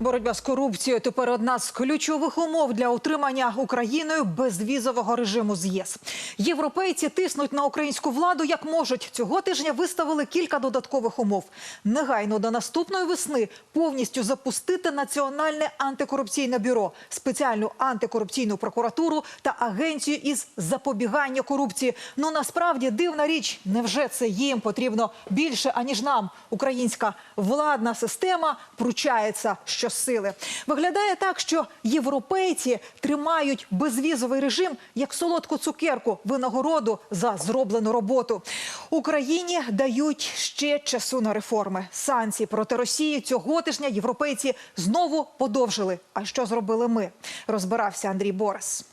Боротьба з корупцією тепер одна з ключових умов для утримання Україною безвізового режиму з ЄС. Європейці тиснуть на українську владу як можуть. Цього тижня виставили кілька додаткових умов. Негайно до наступної весни повністю запустити національне антикорупційне бюро, спеціальну антикорупційну прокуратуру та агенцію із запобігання корупції. Ну насправді дивна річ, невже це їм потрібно більше аніж нам? Українська владна система пручається щосили. Виглядає так, що європейці тримають безвізовий режим як солодку цукерку винагороду за зроблену роботу. Україні дають ще часу на реформи. Санкції проти Росії цього тижня європейці знову подовжили. А що зробили ми? Розбирався Андрій Борис.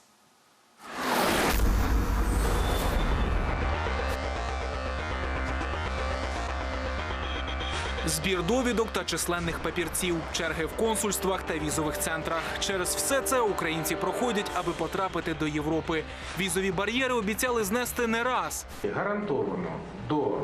Збір довідок та численних папірців, черги в консульствах та візових центрах. Через все це українці проходять, аби потрапити до Європи. Візові бар'єри обіцяли знести не раз. гарантовано до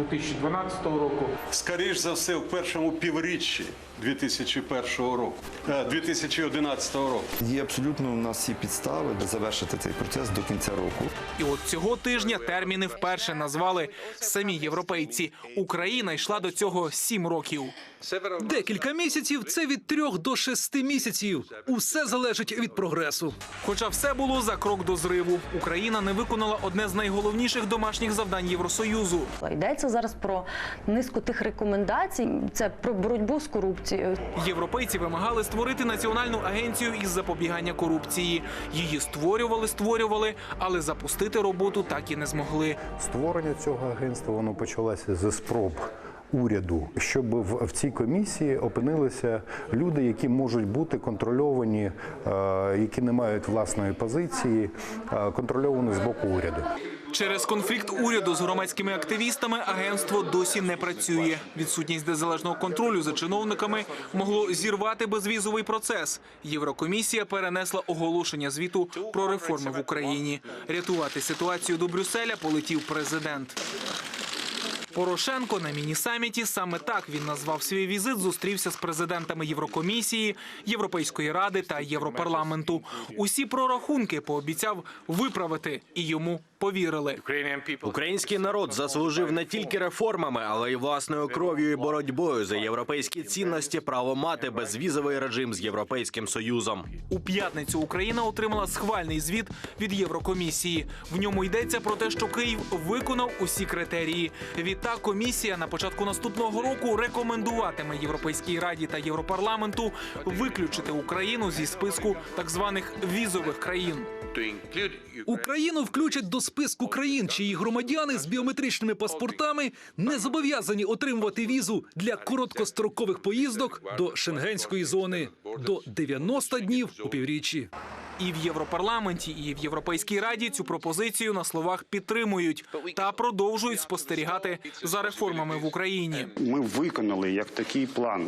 2012 року Скоріш за все, в першому півріччі 2001 року, е, 2011 року. Є абсолютно у нас всі підстави завершити цей процес до кінця року. І от цього тижня терміни вперше назвали самі європейці. Україна йшла до цього сім років. Декілька місяців це від трьох до шести місяців. Усе залежить від прогресу. Хоча все було за крок до зриву. Україна не виконала одне з найголовніших домашніх завдань Євросоюзу. Йдеться зараз про низку тих рекомендацій. Це про боротьбу з корупцією. Європейці вимагали створити національну агенцію із запобігання корупції. Її створювали, створювали, але запустити роботу так і не змогли. Створення цього агентства воно почалося зі спроб уряду, щоб в, в цій комісії опинилися люди, які можуть бути контрольовані, е, які не мають власної позиції, е, контрольовані з боку уряду. Через конфлікт уряду з громадськими активістами агентство досі не працює. Відсутність незалежного контролю за чиновниками могло зірвати безвізовий процес. Єврокомісія перенесла оголошення звіту про реформи в Україні. Рятувати ситуацію до Брюсселя полетів президент. Порошенко на міні-саміті саме так він назвав свій візит. Зустрівся з президентами Єврокомісії, Європейської ради та Європарламенту. Усі прорахунки пообіцяв виправити, і йому повірили. Український народ заслужив не тільки реформами, але й власною кров'ю і боротьбою за європейські цінності право мати безвізовий режим з європейським союзом. У п'ятницю Україна отримала схвальний звіт від Єврокомісії. В ньому йдеться про те, що Київ виконав усі критерії. Відтак комісія на початку наступного року рекомендуватиме Європейській раді та Європарламенту виключити Україну зі списку так званих візових країн. Україну включать до списку країн, чиї громадяни з біометричними паспортами не зобов'язані отримувати візу для короткострокових поїздок до шенгенської зони до 90 днів у півріччі. І в Європарламенті, і в Європейській раді цю пропозицію на словах підтримують та продовжують спостерігати за реформами в Україні. Ми виконали як такий план.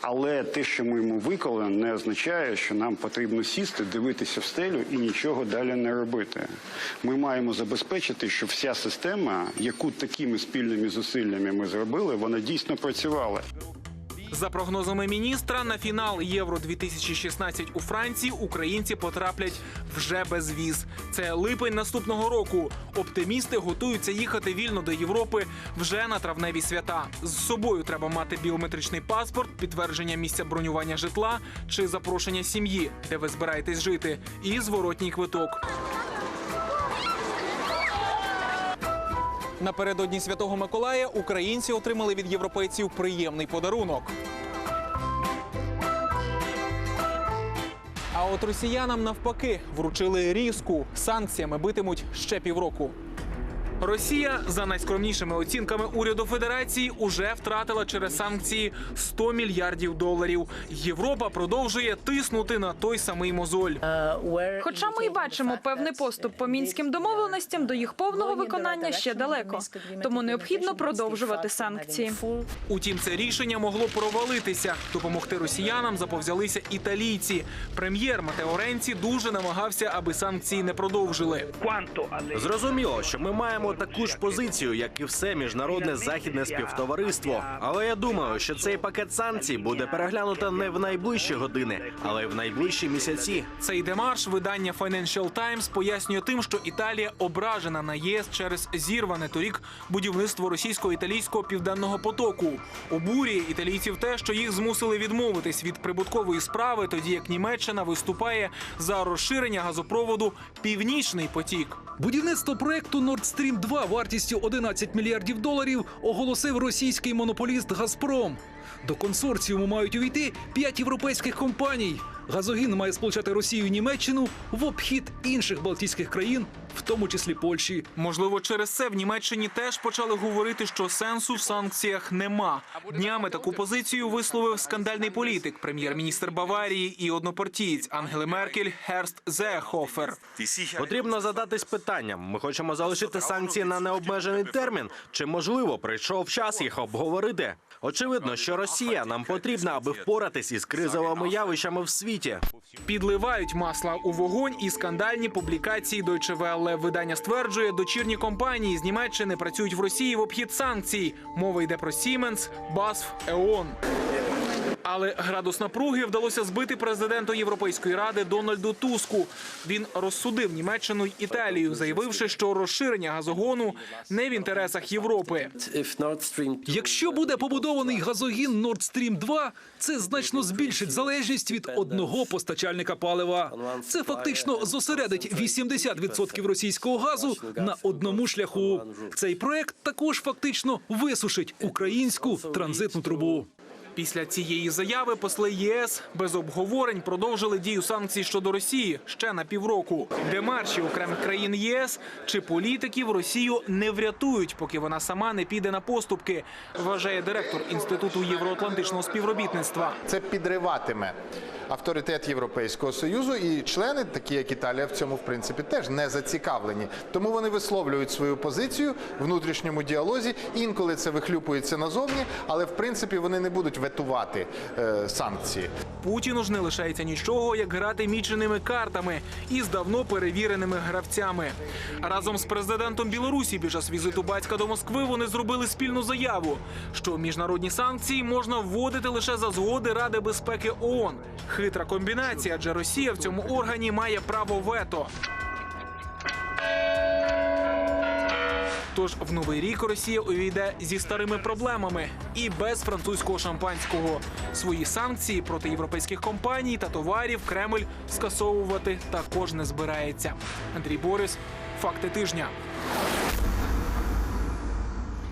Але те, що ми йому виконали, не означає, що нам потрібно сісти, дивитися в стелю і нічого далі не робити. Ми маємо забезпечити, що вся система, яку такими спільними зусиллями ми зробили, вона дійсно працювала. За прогнозами міністра, на фінал Євро 2016 у Франції українці потраплять вже без віз. Це липень наступного року. Оптимісти готуються їхати вільно до Європи вже на травневі свята. З собою треба мати біометричний паспорт, підтвердження місця бронювання житла чи запрошення сім'ї, де ви збираєтесь жити, і зворотній квиток. Напередодні Святого Миколая українці отримали від європейців приємний подарунок. А от росіянам навпаки вручили різку. Санкціями битимуть ще півроку. Росія за найскромнішими оцінками уряду Федерації уже втратила через санкції 100 мільярдів доларів. Європа продовжує тиснути на той самий мозоль. Хоча ми й бачимо певний поступ по мінським домовленостям, до їх повного виконання ще далеко. Тому необхідно продовжувати санкції. Утім, це рішення могло провалитися. Допомогти росіянам заповзялися італійці. Прем'єр Матео Ренці дуже намагався, аби санкції не продовжили. Зрозуміло, що ми маємо маємо таку ж позицію, як і все міжнародне західне співтовариство. Але я думаю, що цей пакет санкцій буде переглянуто не в найближчі години, але в найближчі місяці. Цей демарш видання Financial Times пояснює тим, що Італія ображена на ЄС через зірване торік будівництво російсько-італійського південного потоку. Обурює італійців те, що їх змусили відмовитись від прибуткової справи, тоді як Німеччина виступає за розширення газопроводу Північний потік. Будівництво проекту Nord Stream 2 вартістю 11 мільярдів доларів оголосив російський монополіст Газпром. До консорціуму мають увійти п'ять європейських компаній. Газогін має сполучати Росію і Німеччину в обхід інших балтійських країн, в тому числі Польщі. Можливо, через це в Німеччині теж почали говорити, що сенсу в санкціях нема. Днями таку позицію висловив скандальний політик, прем'єр-міністр Баварії і однопартієць Ангели Меркель Херст Зеехофер. Потрібно задатись питанням: ми хочемо залишити санкції на необмежений термін, чи можливо прийшов час їх обговорити? Очевидно, що Росія нам потрібна, аби впоратись із кризовими явищами в світі. Підливають масла у вогонь і скандальні публікації Deutsche Welle. Видання стверджує, дочірні компанії з Німеччини працюють в Росії в обхід санкцій. Мова йде про Siemens, BASF, E.ON. Але градус напруги вдалося збити президенту Європейської ради Дональду Туску. Він розсудив Німеччину й Італію, заявивши, що розширення газогону не в інтересах Європи. Якщо буде побудований газогін Nord Stream 2, це значно збільшить залежність від одного постачальника палива. Це фактично зосередить 80% російського газу на одному шляху. Цей проект також фактично висушить українську транзитну трубу. Після цієї заяви посли ЄС без обговорень продовжили дію санкцій щодо Росії ще на півроку. Демарші окремих країн ЄС чи політиків Росію не врятують, поки вона сама не піде на поступки, вважає директор інституту євроатлантичного співробітництва. Це підриватиме авторитет Європейського союзу, і члени, такі як Італія, в цьому в принципі теж не зацікавлені. Тому вони висловлюють свою позицію в внутрішньому діалозі. Інколи це вихлюпується назовні, але в принципі вони не будуть ветувати е, санкції. Путіну ж не лишається нічого, як грати міченими картами із давно перевіреними гравцями. Разом з президентом Білорусі під час візиту батька до Москви вони зробили спільну заяву, що міжнародні санкції можна вводити лише за згоди Ради безпеки ООН. Хитра комбінація, адже Росія в цьому органі має право вето. Тож в новий рік Росія увійде зі старими проблемами і без французького шампанського. Свої санкції проти європейських компаній та товарів Кремль скасовувати також не збирається. Андрій Борис, факти тижня.